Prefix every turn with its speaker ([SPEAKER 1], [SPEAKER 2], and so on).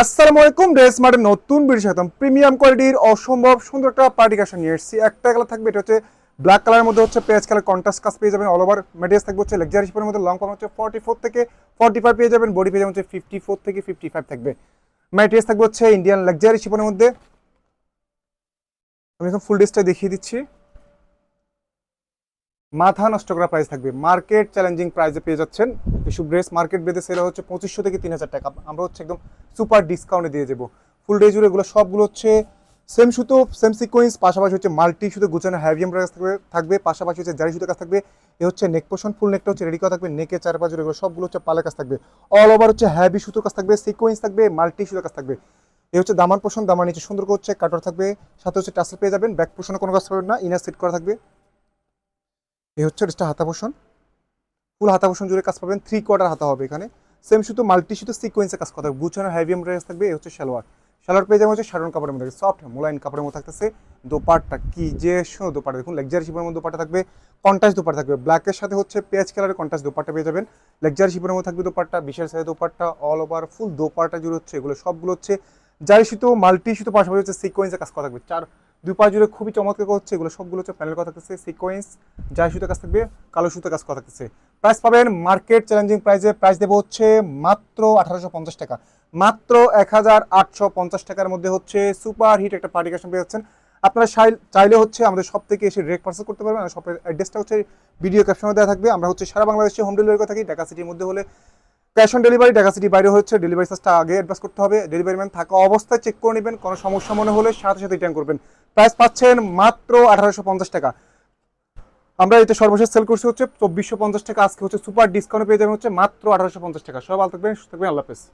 [SPEAKER 1] আসসালামু আলাইকুম ড্রেস মার্টের নতুন ভিডিও সাথে প্রিমিয়াম কোয়ালিটির অসম্ভব সুন্দর একটা পার্টি কাশন নিয়ে এসেছি। একটা কালার থাকবে, এটা হচ্ছে ব্ল্যাক কালারের মধ্যে হচ্ছে পেজ কালার, কন্ট্রাস্ট কাজ পেয়ে যাবেন অল ওভার। মেটেরিয়ালস থাকবে হচ্ছে লেকজারি শিপের মধ্যে লং পাম্প হচ্ছে ফর্টি ফোর থেকে ফর্টি ফাইভ পেয়ে যাবেন বডি পেয়ে যাবেন হচ্ছে ফিফটি ফোর থেকে ফিফটি ফাইভ থাকবে। ম্যাটেরিয়ালস থাকবে হচ্ছে ইন্ডিয়ান লাক্সারি শিপের মধ্যে। আমি এখন ফুল ড্রেসটা দেখিয়ে দিচ্ছি। মাথা নষ্ট করা প্রাইস থাকবে। মার্কেট চ্যালেঞ্জিং প্রাইসে পেয়ে যাচ্ছেন। এসব ড্রেস মার্কেট বেঁধে সেল হচ্ছে পঁচিশশো থেকে তিন হাজার টাকা। আমরা হচ্ছে একদম সুপার ডিসকাউন্টে দিয়ে দেবো। ফুল ডে জুড়ে এগুলো সবগুলো হচ্ছে সেম সুতো সেম সিকোয়েন্স পাশাপাশি হচ্ছে মাল্টি সুতো, গুছানো হ্যাভিয়াম কাজ থাকবে থাকবে, পাশাপাশি হচ্ছে জারি সুতো কাজ থাকবে। এ হচ্ছে নেক পোষণ ফুল নেকটা হচ্ছে রেডি করা থাকবে নেকে চারপাশ এগুলো সবগুলো হচ্ছে পালে কাজ থাকবে। অল ওভার হচ্ছে হ্যাভি সুতো কাজ থাকবে সিকোয়েন্স থাকবে মাল্টি সুতো কাজ থাকবে। এ হচ্ছে দামান পোষণ দামান নিচে সুন্দর হচ্ছে কাটর থাকবে। সাথে হচ্ছে টাসেল পেয়ে যাবেন ব্যাক পোষণে কোনো কাজ পাবেন না ইনার সেট করা থাকবে। এই হচ্ছে ড্রেসটা হাতা পোষণ। ফুল হাতা পোষণ জুড়ে কাজ পাবেন থ্রি কোয়ার্টার হাতা হবে এখানে। সেম শুধু মাল্টি শুধু সিকোয়েন্সে কাজ করা থাকবে। গুছানো হ্যাভি এমব্রয়ডারি থাকবে, এই হচ্ছে সালোয়ার সালোয়ার পেয়ে যাবে হচ্ছে সাধারণ কাপড়ের মধ্যে। সফট মোলাইন কাপড়ের মধ্যে থাকতেছে। দোপাট্টা কি যে সুন্দর দোপাট্টা। দেখুন লেকজারি শিপের মধ্যে দোপাট্টা থাকবে। কন্টাস দোপাট্টা থাকবে। ব্ল্যাকের সাথে হচ্ছে পেঁয়াজ কালারের কন্টাস দোপাট্টা পেয়ে যাবেন। লেকজারি শিপের মধ্যে থাকবে দোপাট্টা বিশেষ size dupatta all over full dupatta জুড়ে হচ্ছে। এগুলো সবগুলো হচ্ছে জারি সুতো মাল্টি সুতো পাশাপাশি হচ্ছে সিকোয়েন্সে কাজ করা থাকবে। চার দুই পা জুড়ে খুবই চমৎকার হচ্ছে, এগুলো সবগুলো হচ্ছে প্যানেল করা থাকতেছে সিকোয়েন্স জারি সুতো কাজ থাকবে, কালো সুতো কাজ করা থাকতেছে। প্রাইস পাবেন মার্কেট চ্যালেঞ্জিং প্রাইসে প্রাইস দেবো হচ্ছে মাত্র আঠারোশো পঞ্চাশ টাকা। মাত্র এক হাজার আটশো পঞ্চাশ টাকার মধ্যে হচ্ছে সুপার হিট একটা পার্টি কাশন পেয়ে যাচ্ছেন। আপনারা চাইলে হচ্ছে আমাদের সব থেকে এসে ডিরেক্ট পার্সেল করতে পারবেন, আর শপের অ্যাড্রেসটা হচ্ছে ভিডিও ক্যাপশনে দেওয়া থাকবে। আমরা হচ্ছে সারা বাংলাদেশে হোম ডেলিভারি করে থাকি, ঢাকা সিটির মধ্যে হলে। Cash on delivery, Dhaka city বাইরে হচ্ছে ডেলিভারি চার্জটা আগে অ্যাডভান্স করতে হবে। ডেলিভারি ম্যান থাকা অবস্থায় চেক করে নেবেন, কোনো সমস্যা মনে হলে সাথে সাথে রিটার্ন করবেন। প্রাইস পাচ্ছেন মাত্র আঠারোশো পঞ্চাশ টাকা। আমরা এটা সর্বশেষ সেল করছি হচ্ছে চব্বিশশো পঞ্চাশ টাকা। আজকে হচ্ছে সুপার ডিসকাউন্ট পেয়ে যাবেন হচ্ছে মাত্র আঠারোশো পঞ্চাশ টাকা। সব ভালো থাকবেন থাকবেন, আল্লাহ হাফেজ।